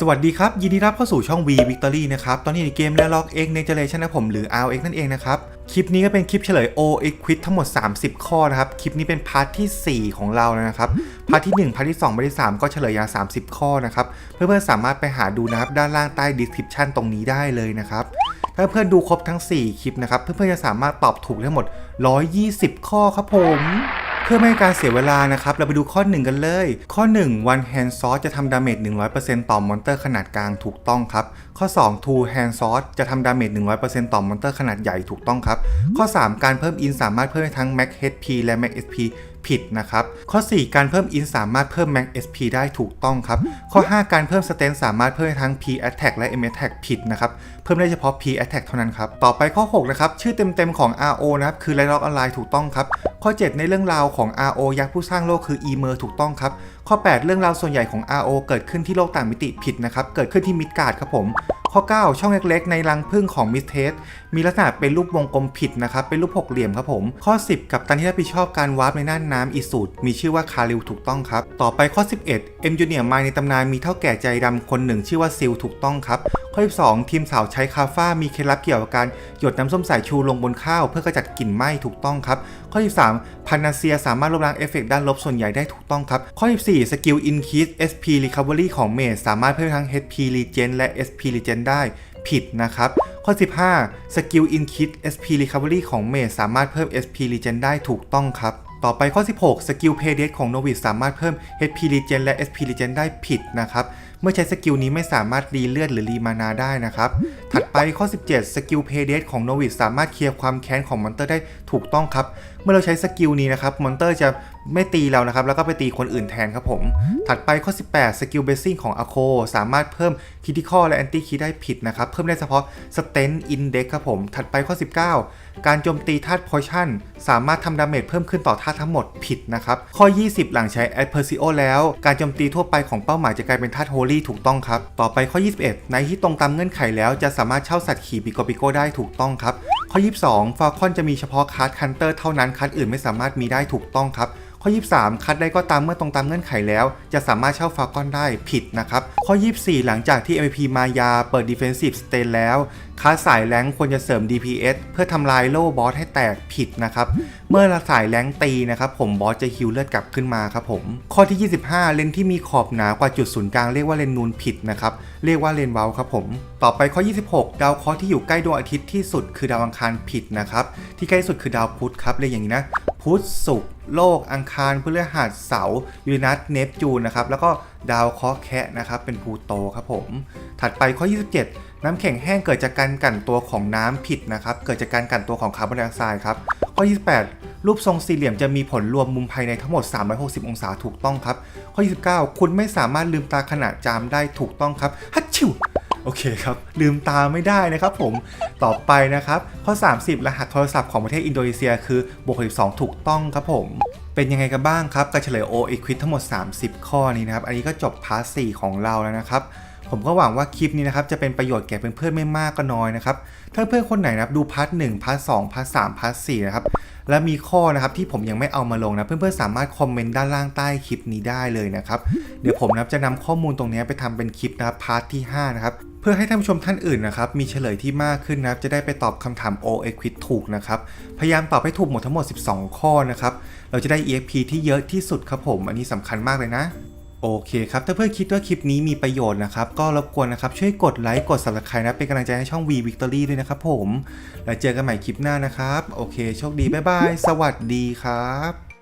สวัสดีครับ ยินดีรับเข้าสู่ช่อง V Victory นะครับ ตอนนี้ในเกม l e l o g X Generation นะผมหรือ RX นั่นเองนะครับ คลิปนี้ก็เป็นคลิปเฉลย OX Quiz ทั้งหมด 30 ข้อนะครับ คลิปนี้เป็นพาร์ทที่ 4 ของเราแล้วนะครับ พาร์ทที่ 1 พาร์ทที่ 2 พาร์ทที่ 3 ก็เฉลยอย่าง30 ข้อนะครับ เพื่อนๆสามารถไปหาดูนะครับ ด้านล่างใต้ description ตรงนี้ได้เลยนะครับถ้าเพื่อนดูครบทั้ง 4 คลิปนะครับ เพื่อนๆจะสามารถตอบถูกได้หมด 120 ข้อครับผม เพื่อไม่ให้การเสียเวลานะครับ เราไปดูข้อ 1 กันเลย ข้อ 1 one hand sword จะทำดาเมจ 100%ต่อมอนเตอร์ขนาดกลางถูกต้องครับ ข้อ 2 two hand sword จะทำดาเมจ 100%ต่อมอนเตอร์ขนาดใหญ่ถูกต้องครับ ข้อ 3 การเพิ่มอินสามารถเพิ่มได้ทั้ง max HP และ max SP ผิดนะครับ ข้อ 4 การเพิ่มอินสามารถเพิ่ม max SP ได้ถูกต้องครับ ข้อ 5 การเพิ่ม strength สามารถเพิ่มทั้ง P attack และ M attack ผิดนะครับ เพิ่มได้เฉพาะ P attack เท่านั้นครับ ต่อไปข้อ 6 นะครับ ชื่อเต็มๆของ RO นะครับ คือ r i l o c k Online ถูกต้องครับ ข้อ 7 ในเรื่องราวของ RO ยักษ์ผู้สร้างโลกคือ e m e r ถูกต้องครับ ข้อ 8 เรื่องราวส่วนใหญ่ของ RO เกิดขึ้นที่โลกต่างมิติผิดนะครับ เกิดขึ้นที่มิดการ์ดครับผม ข้อ 9 ช่องเล็กๆ ในรังผึ้งของมิสเทสมีลักษณะเป็นรูปวงกลมผิดนะครับ เป็นรูปหกเหลี่ยมครับผม ข้อ 10 กับตันที่รับผิดชอบการวาร์ปในน่านน้ำอีสูตรมีชื่อว่าคาริลถูกต้องครับ ต่อไปข้อ 11 เอ็มจูเนียมาในตำนานมีเท่าแก่ใจดำคนหนึ่งชื่อว่าซิลถูกต้องครับ ข้อ12ทีมสาวใช้คาฟ้ามีเคล็ดลับเกี่ยวกับการหยดน้ำส้มสายชูลงบนข้าวเพื่อกระจัดกลิ่นไหม้ถูกต้องครับ ข้อ13พานาเซียสามารถลบล้างเอฟเฟกต์ด้านลบส่วนใหญ่ได้ถูกต้องครับ ข้อ14สกิล Increase SP Recovery ของเมจสามารถเพิ่มทั้ง HP Regen และ SP Regen ได้ผิดนะครับ ข้อ 15 สกิล Increase SP Recovery ของเมจสามารถเพิ่ม SP Regen ได้ถูกต้องครับ ต่อไปข้อ 16 สกิล p a y d e a t ของ Novice สามารถเพิ่ม HP Regen และ SP Regen ได้ผิดนะครับ เมื่อใช้สกิลนี้ไม่สามารถรีเลือดหรือรีมานาได้นะครับ ถัดไปข้อ 17 สกิล p a y d e a t ของ Novice สามารถเคลียร์ความแค้นของมอนเตอร์ได้ถูกต้องครับ เมื่อเราใช้สกิลนี้นะครับมอนเตอร์จะไม่ตีเรานะครับ แล้วก็ไปตีคนอื่นแทนครับผม ถัดไปข้อ 18 สกิลเบสซิ่งของ a โคสามารถเพิ่มคิติคอและแอนตี้คีได้ผิดนะครับ เพิ่มได้เฉพาะ Strength Index ครับผม ถัดไปข้อ 19 การโจมตีธาตุพอชั่น สามารถทำดาเมจเพิ่มขึ้นต่อธาตุทั้งหมดผิดนะครับ ข้อ 20 หลังใช้แอดเพอร์ซิโอแล้ว การโจมตีทั่วไปของเป้าหมายจะกลายเป็นธาตุโฮลี่ถูกต้องครับ ต่อไปข้อ 21 ในที่ตรงตามเงื่อนไขแล้วจะสามารถเช่าสัตว์ขี่ปิโกปิโกได้ถูกต้องครับ ข้อ 22ฟาคอนจะมีเฉพาะคัสคันเตอร์เท่านั้นคัสอื่นไม่สามารถมีได้ถูกต้องครับ ข้อ 23 คัดได้ก็ตามเมื่อตรงตามเงื่อนไขแล้ว จะสามารถเช่าฟาคอนได้ผิดนะครับ ข้อ 24 หลังจากที่ MVP มายาเปิด Defensive Stand แล้วคัสสายแรงควรจะเสริม DPS เพื่อทำลายโล่บอสให้แตกผิดนะครับ เมื่อสายแรงตีนะครับผมบอสจะฮิลเลือดกลับขึ้นมาครับผม ข้อที่ 25 เลนที่มีขอบหนากว่าจุดศูนย์กลางเรียกว่าเลนนูนผิดนะครับ เรียกว่าเลนเวลครับผม ต่อไปข้อ 26 ดาวเคราะห์ที่อยู่ใกล้ดวงอาทิตย์ที่สุดคือดาวอังคารผิดนะครับ ที่ใกล้สุดคือดาวพุธครับเรียกอย่างนี้นะ พุธศุกร์โลกอังคารพฤหัสเสาร์ยูเรนัสเนปจูนนะครับแล้วก็ดาวเคราะห์แคะนะครับเป็นพลูโตครับผม ถัดไปข้อ 27 น้ำแข็งแห้งเกิดจากการกั่นตัวของน้ำผิดนะครับเกิดจากการกั่นตัวของคาร์บอนไดออกไซด์ครับข้อ 28 รูปทรงสี่เหลี่ยมจะมีผลรวมมุมภายในทั้งหมด 360 องศาถูกต้องครับ ข้อ 29 คุณไม่สามารถลืมตาขณะจามได้ถูกต้องครับฮัตชิว โอเคครับ ลืมตาไม่ได้นะครับผม ต่อไปนะครับ ข้อ 30 รหัสโทรศัพท์ของประเทศอินโดนีเซียคือบวก12 ถูกต้องครับผม เป็นยังไงกันบ้างครับการเฉลย O e q u i z ทั้งหมด 30 ข้อนี้นะครับ อันนี้ก็จบพาร์ท4ของเราแล้วนะครับผมก็หวังว่าคลิปนี้นะครับจะเป็นประโยชน์แก่เพื่อนๆไม่มากก็น้อยนะครับ ถ้าเพื่อนคนไหนนะครับดูพาร์ท1พาร์ท2พาร์ท3พาร์ท4นะครับและมีข้อนะครับที่ผมยังไม่เอามาลงนะ เพื่อนๆสามารถคอมเมนต์ด้านล่างใต้คลิปนี้ได้เลยนะครับ เดี๋ยวผมนะจะนำข้อมูลตรงนี้ไปทำเป็นคลิปนะพาร์ทที่5นะครับ พื่อให้ท่านผู้ชมท่านอื่นนะครับมีเฉลยที่มากขึ้นนะครับจะได้ไปตอบคำถาม O e q u i z ถูกนะครับพยายามตอบให้ถูกหมดทั้งหมด 12 ข้อนะครับเราจะได้ EXP ที่เยอะที่สุดครับผม อันนี้สำคัญมากเลยนะโอเคครับ ถ้าเพื่อนคิดว่าคลิปนี้มีประโยชน์นะครับ ก็รบกวนนะครับ ช่วยกดไลค์ กด subscribe นะ เป็นกำลังใจให้ช่อง V Victory ด้วยนะครับผม แล้วเจอกันใหม่คลิปหน้านะครับ โอเค โชคดี บ๊ายบาย สวัสดีครับ